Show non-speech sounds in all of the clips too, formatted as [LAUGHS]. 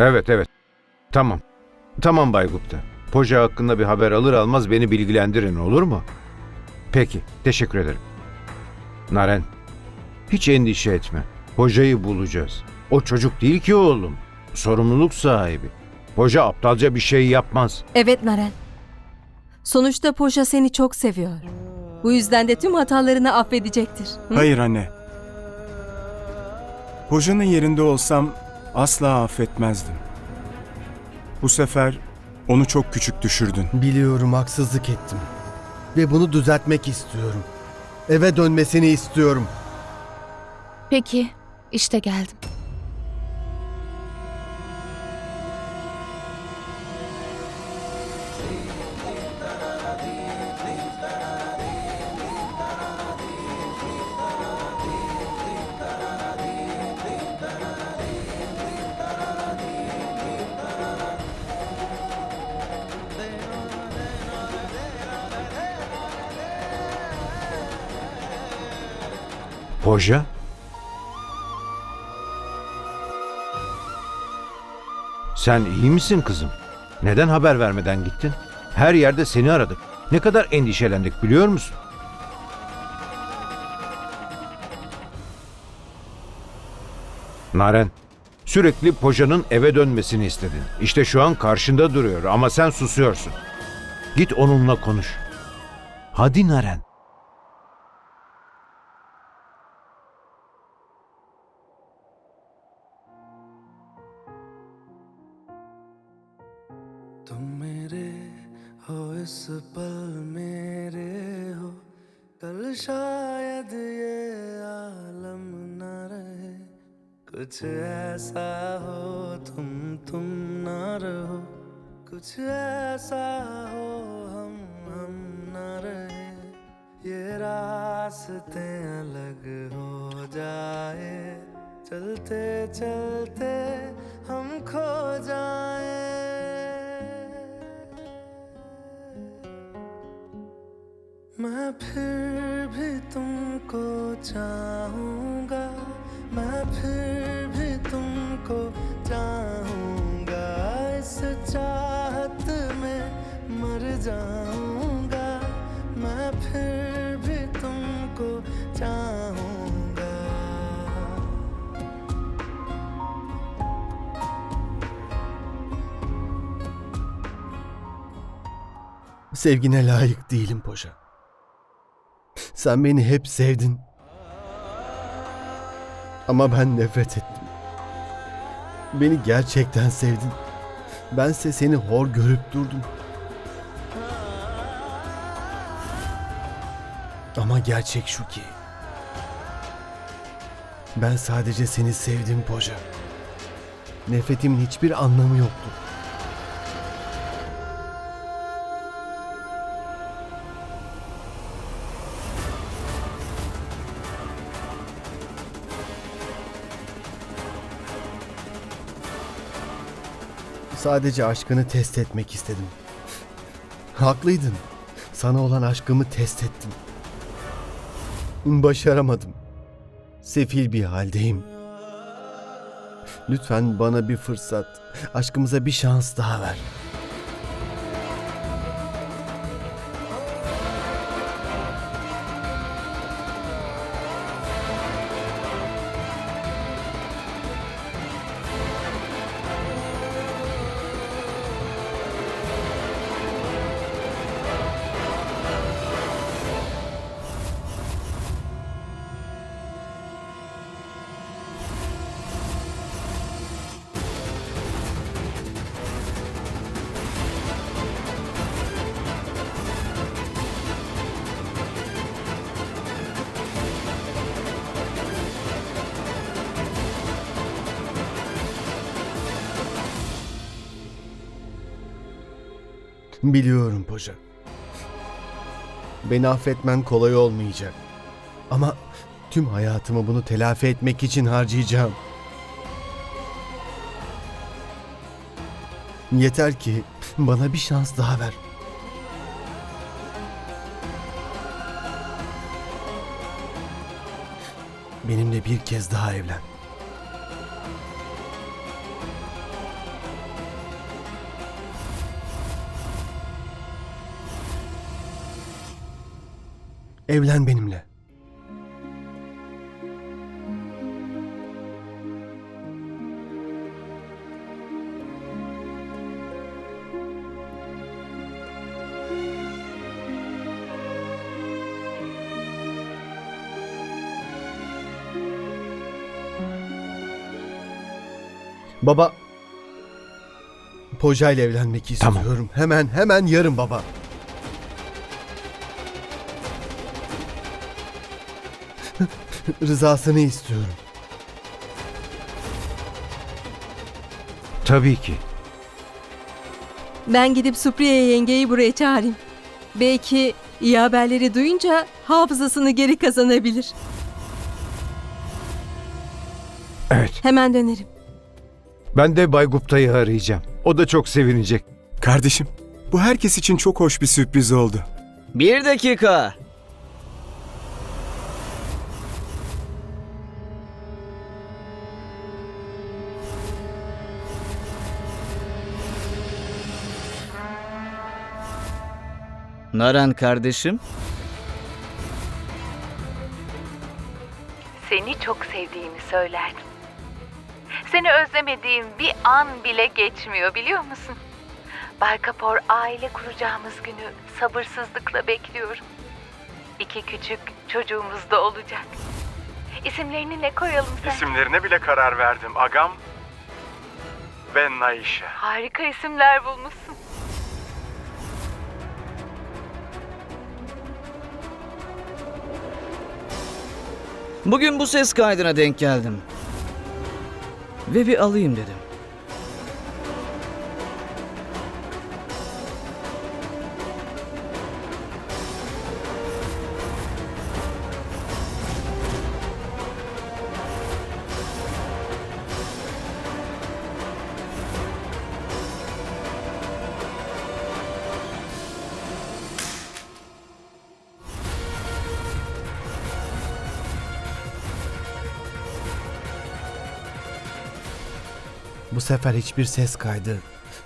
Evet evet. Tamam. Tamam Bay Gupta. Poja hakkında bir haber alır almaz beni bilgilendirin olur mu? Peki. Teşekkür ederim. Naren. Hiç endişe etme. Hocayı bulacağız. O çocuk değil ki oğlum. Sorumluluk sahibi. Hoca aptalca bir şey yapmaz. Evet Naren. Sonuçta Poşa seni çok seviyor. Bu yüzden de tüm hatalarını affedecektir. Hı? Hayır anne. Hocanın yerinde olsam asla affetmezdim. Bu sefer onu çok küçük düşürdün. Biliyorum haksızlık ettim. Ve bunu düzeltmek istiyorum. Eve dönmesini istiyorum. Peki, işte geldim. Hoca? Sen iyi misin kızım? Neden haber vermeden gittin? Her yerde seni aradık. Ne kadar endişelendik biliyor musun? Naren, sürekli Poja'nın eve dönmesini istedin. İşte şu an karşında duruyor ama sen susuyorsun. Git onunla konuş. Hadi Naren. कुछ ऐसा हो, तुम तुम न रहो। कुछ ऐसा हो, हम हम न रहे। ये रास्ते अलग हो जाए। चलते चलते हम खो जाए। मैं फिर भी तुमको चाहूँगा। मैं फिर भी तुमको चाहूंगा इस चाहत में मर जाऊंगा मैं फिर भी तुमको चाहूंगा Sevgine layık değilim Poşa. Sen beni hep sevdin. Ama ben nefret ettim. Beni gerçekten sevdin. Bense seni hor görüp durdum. Ama gerçek şu ki... Ben sadece seni sevdim Poca. Nefretimin hiçbir anlamı yoktu. Sadece aşkını test etmek istedim. Haklıydın. Sana olan aşkımı test ettim. Başaramadım. Sefil bir haldeyim. Lütfen bana bir fırsat, aşkımıza bir şans daha ver. Biliyorum Poca. Beni affetmen kolay olmayacak. Ama tüm hayatımı bunu telafi etmek için harcayacağım. Yeter ki bana bir şans daha ver. Benimle bir kez daha evlen. Evlen benimle. Baba Poca ile evlenmek Tamam. istiyorum. Hemen hemen yarın baba. [LAUGHS] Rızasını istiyorum. Tabii ki. Ben gidip Supriye yengeyi buraya çağırayım. Belki iyi haberleri duyunca hafızasını geri kazanabilir. Evet. Hemen dönerim. Ben de Bay Gupta'yı arayacağım. O da çok sevinecek. Kardeşim, bu herkes için çok hoş bir sürpriz oldu. Bir dakika. Naran kardeşim, Seni çok sevdiğimi söylerdim. Seni özlemediğim bir an bile geçmiyor biliyor musun? Bay Kapor aile kuracağımız günü sabırsızlıkla bekliyorum. İki küçük çocuğumuz da olacak. İsimlerini ne koyalım sen? İsimlerine bile karar verdim. Agam ve Naişe. Harika isimler bulmuşsun. Bugün bu ses kaydına denk geldim. Ve bir alayım dedim. Bu sefer hiçbir ses kaydı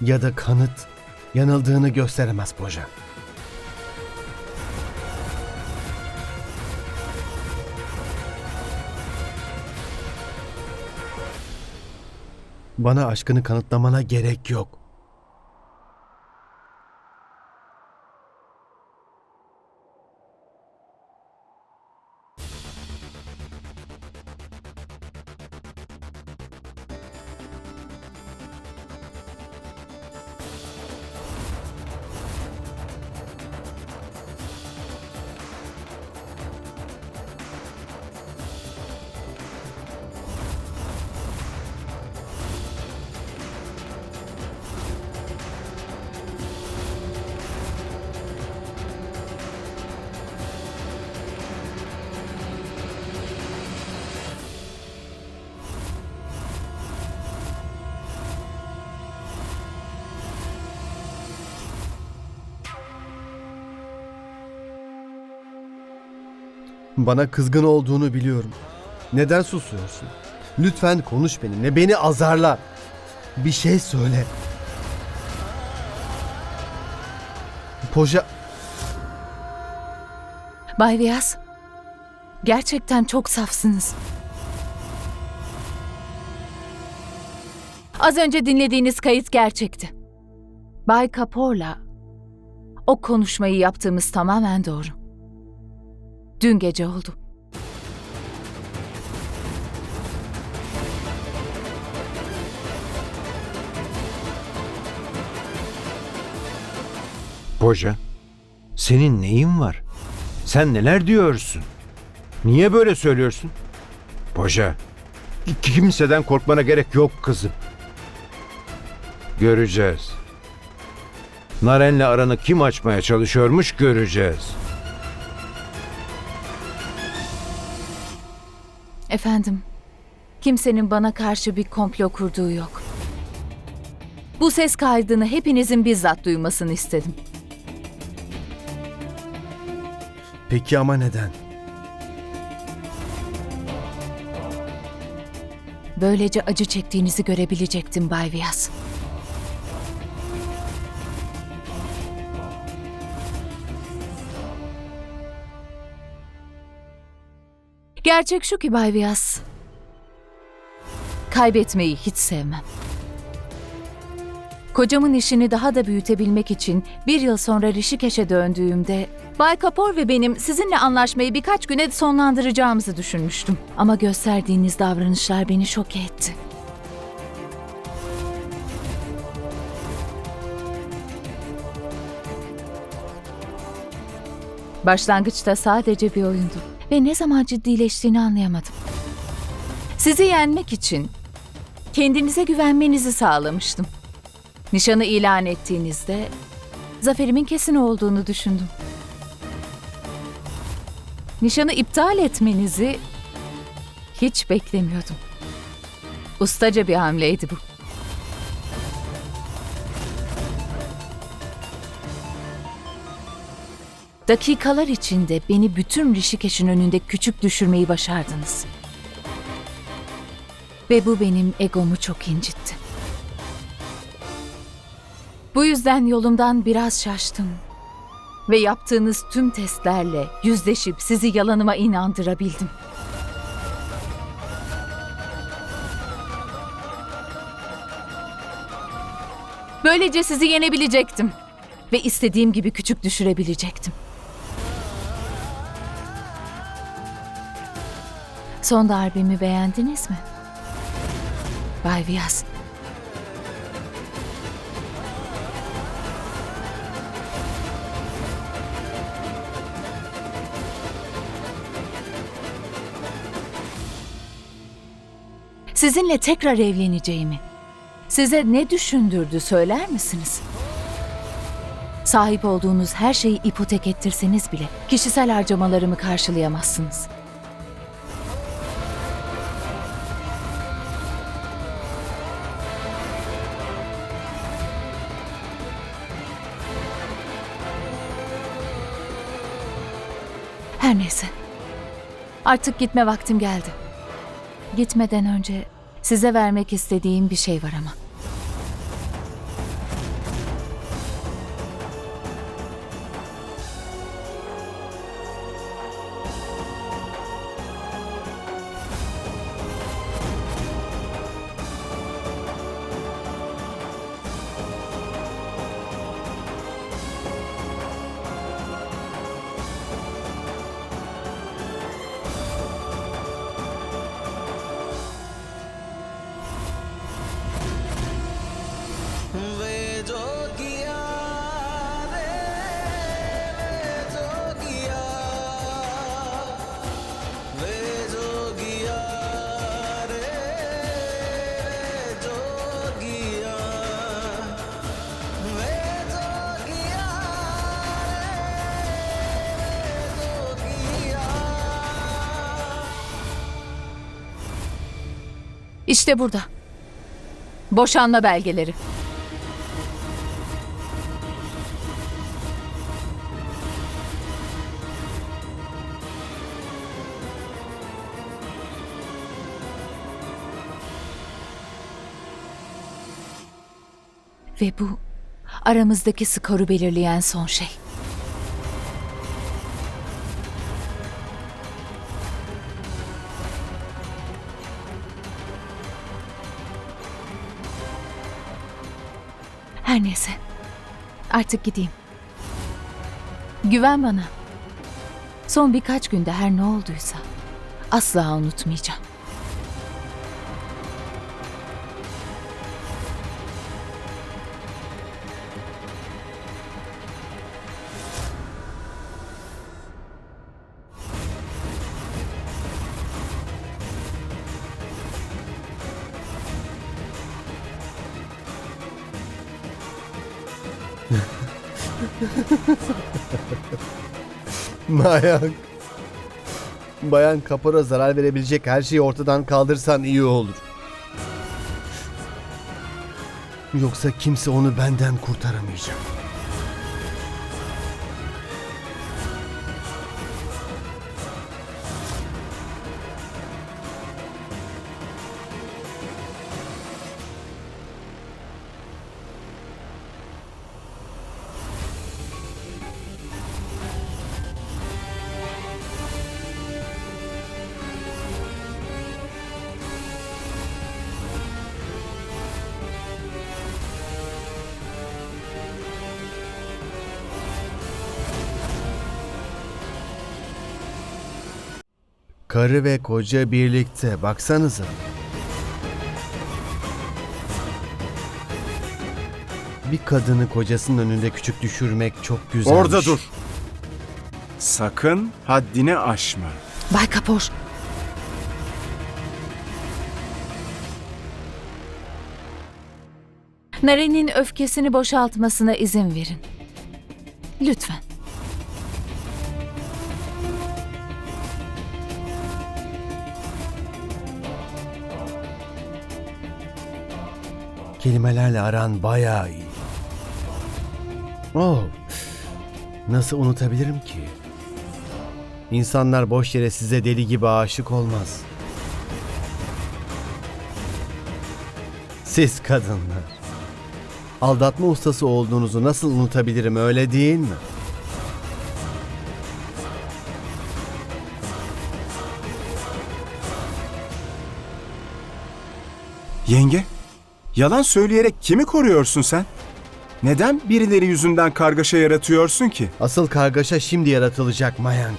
ya da kanıt yanıldığını gösteremez Poca. Bana aşkını kanıtlamana gerek yok. Bana kızgın olduğunu biliyorum. Neden susuyorsun? Lütfen konuş benimle. Beni azarla. Bir şey söyle. Poja... Bay Viyaz, gerçekten çok safsınız. Az önce dinlediğiniz kayıt gerçekti. Bay Kapor'la o konuşmayı yaptığımız tamamen doğru. Dün gece oldu. Poca, senin neyin var? Sen neler diyorsun? Niye böyle söylüyorsun? Ki- kimseden korkmana gerek yok kızım. Göreceğiz. Naren'le aranı kim açmaya çalışıyormuş göreceğiz. Efendim, kimsenin bana karşı bir komplo kurduğu yok. Bu ses kaydını hepinizin bizzat duymasını istedim. Peki ama neden? Böylece acı çektiğinizi görebilecektim Bay Viyaz. Gerçek şu ki Bay Vyas. Kaybetmeyi hiç sevmem. Kocamın işini daha da büyütebilmek için bir yıl sonra Rişikeş'e döndüğümde Bay Kapor ve benim sizinle anlaşmayı birkaç güne sonlandıracağımızı düşünmüştüm. Ama gösterdiğiniz davranışlar beni şok etti. Başlangıçta sadece bir oyundu ve ne zaman ciddileştiğini anlayamadım. Sizi yenmek için kendinize güvenmenizi sağlamıştım. Nişanı ilan ettiğinizde zaferimin kesin olduğunu düşündüm. Nişanı iptal etmenizi hiç beklemiyordum. Ustaca bir hamleydi bu. Dakikalar içinde beni bütün Rişikeş'in önünde küçük düşürmeyi başardınız. Ve bu benim egomu çok incitti. Bu yüzden yolumdan biraz şaştım. Ve yaptığınız tüm testlerle yüzleşip sizi yalanıma inandırabildim. Böylece sizi yenebilecektim. Ve istediğim gibi küçük düşürebilecektim. Son darbemi beğendiniz mi? Bay Vyas. Sizinle tekrar evleneceğimi size ne düşündürdü söyler misiniz? Sahip olduğunuz her şeyi ipotek ettirseniz bile kişisel harcamalarımı karşılayamazsınız. Neyse. Artık gitme vaktim geldi. Gitmeden önce size vermek istediğim bir şey var ama. İşte burada. Boşanma belgeleri. Ve bu aramızdaki skoru belirleyen son şey. Her neyse. Artık gideyim. Güven bana. Son birkaç günde her ne olduysa asla unutmayacağım. [LAUGHS] Bayan. Bayan Kapor'a zarar verebilecek her şeyi ortadan kaldırsan iyi olur. Yoksa kimse onu benden kurtaramayacak. Karı ve koca birlikte baksanıza. Bir kadını kocasının önünde küçük düşürmek çok güzelmiş. Orada dur. Sakın haddini aşma. Bay Kapor. Naren'in öfkesini boşaltmasına izin verin. Lütfen. Kelimelerle aran bayağı iyi. Oh, nasıl unutabilirim ki? İnsanlar boş yere size deli gibi aşık olmaz. Siz kadınlar. Aldatma ustası olduğunuzu nasıl unutabilirim öyle değil mi? Yenge, yalan söyleyerek kimi koruyorsun sen? Neden birileri yüzünden kargaşa yaratıyorsun ki? Asıl kargaşa şimdi yaratılacak Mayank.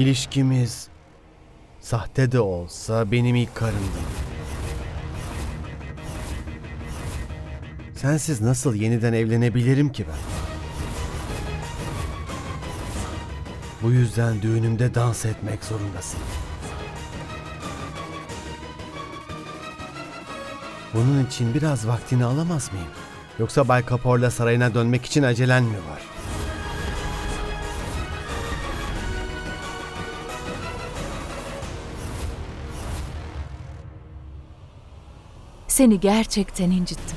İlişkimiz sahte de olsa benim ilk karımdı. Sensiz nasıl yeniden evlenebilirim ki ben? Bu yüzden düğünümde dans etmek zorundasın. Bunun için biraz vaktini alamaz mıyım? Yoksa Bay Kapor'la sarayına dönmek için acelen mi var? Seni gerçekten incittim.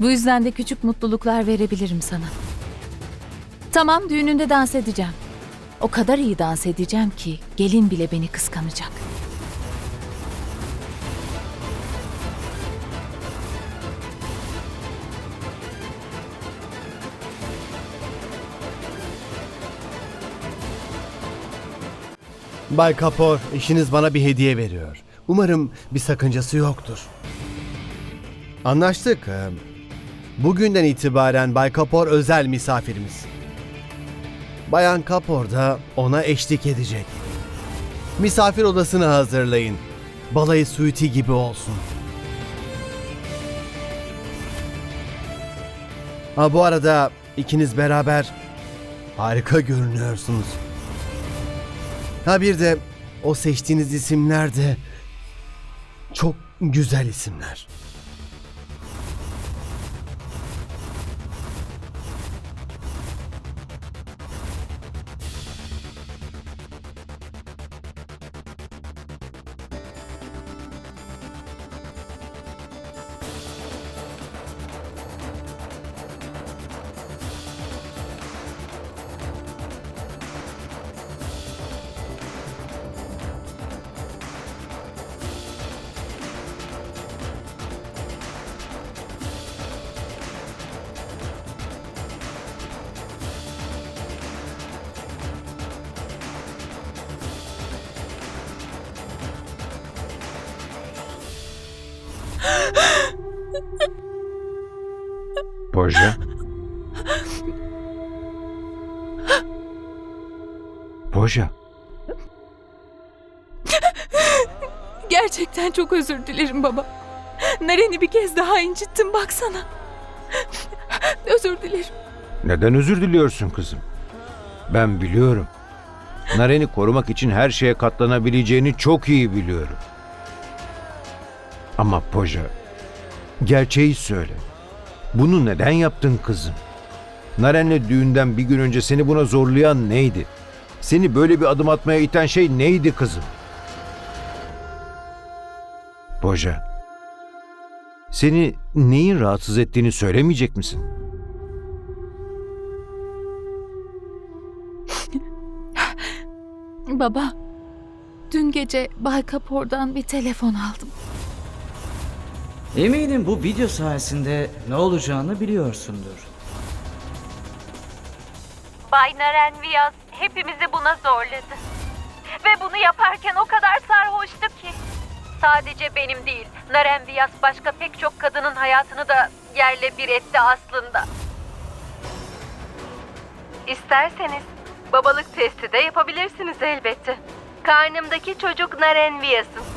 Bu yüzden de küçük mutluluklar verebilirim sana. Tamam düğününde dans edeceğim. O kadar iyi dans edeceğim ki gelin bile beni kıskanacak. Bay Kapor, eşiniz bana bir hediye veriyor. Umarım bir sakıncası yoktur. Anlaştık. Ee, Bugünden itibaren Bay Kapor özel misafirimiz. Bayan Kapor da ona eşlik edecek. Misafir odasını hazırlayın. Balayı suiti gibi olsun. Ha bu arada ikiniz beraber harika görünüyorsunuz. Ha bir de o seçtiğiniz isimler de çok güzel isimler. Poja. Poja. Gerçekten çok özür dilerim baba. Naren'i bir kez daha incittim baksana. özür dilerim. Neden özür diliyorsun kızım? Ben biliyorum. Naren'i korumak için her şeye katlanabileceğini çok iyi biliyorum. Ama Poja, gerçeği söyle. Bunu neden yaptın kızım? Naren'le düğünden bir gün önce seni buna zorlayan neydi? Seni böyle bir adım atmaya iten şey neydi kızım? Poja, seni neyin rahatsız ettiğini söylemeyecek misin? Baba, dün gece Bay Kapor'dan bir telefon aldım. Eminim bu video sayesinde ne olacağını biliyorsundur. Bay Naren Viyaz hepimizi buna zorladı. Ve bunu yaparken o kadar sarhoştu ki. Sadece benim değil, Naren Viyaz başka pek çok kadının hayatını da yerle bir etti aslında. İsterseniz babalık testi de yapabilirsiniz elbette. Karnımdaki çocuk Naren Viyaz'ın.